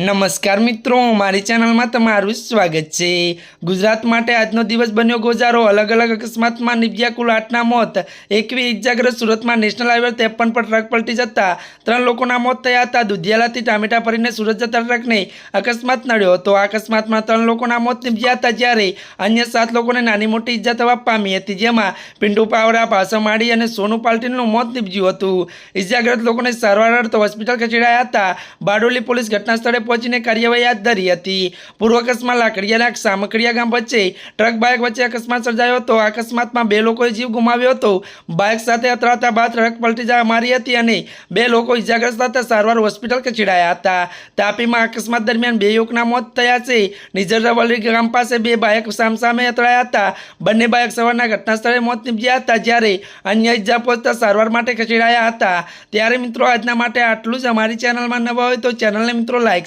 નમસ્કાર મિત્રો, મારી ચેનલમાં તમારું સ્વાગત છે. ગુજરાત માટે આજનો દિવસ બન્યો ગોજારો અલગ અલગ અકસ્માતમાં નિપજ્યા કુલ આઠના મોત. એકવી ઇજાગ્રસ્ત સુરતમાં નેશનલ હાઈવે ત્રેપન પર ટ્રક પલટી જતા ત્રણ લોકોના મોત થયા હતા. દુધિયાલાથી ટામેટા ભરીને સુરત જતા ટ્રકને અકસ્માત નડ્યો હતો. આ અકસ્માતમાં ત્રણ લોકોના મોત નિપજ્યા હતા જ્યારે અન્ય સાત લોકોને નાની મોટી ઈજા થવા પામી હતી, જેમાં પિંડુ પાવરા પાસમાડી અને સોનુ પાલટીનું મોત નિપજ્યું હતું. ઇજાગ્રસ્ત લોકોને સારવાર અર્થે હોસ્પિટલ ખસેડાયા હતા. બારડોલી પોલીસ ઘટના સ્થળે પહોંચીને કાર્યવાહી હાથ ધરી હતી. પૂર્વ અકસ્માત લાકડિયાના સામખડિયા ગામ વચ્ચે ટ્રક બાઇક વચ્ચે અકસ્માત સર્જાયો હતો. અકસ્માતમાં બે લોકોએ જીવ ગુમાવ્યો હતો. બાઇક સાથે અથડાતા બાદ ટ્રક પલટી જવા મારી હતી અને બે લોકો ઇજાગ્રસ્ત હતા સારવાર હોસ્પિટલ ખસેડાયા હતા. તાપીમાં અકસ્માત દરમિયાન બે યુવકના મોત થયા છે. નિઝરવલી ગામ પાસે બે બાઇક સામસામે અથડાયા હતા. બંને બાઇક સવારના ઘટના સ્થળે મોત નીપજ્યા હતા, જ્યારે અન્ય ઇજા પહોંચતા સારવાર માટે ખસેડાયા હતા. ત્યારે મિત્રો, આજના માટે આટલું જ. અમારી ચેનલમાં નવા હોય તો ચેનલને મિત્રો લાઇક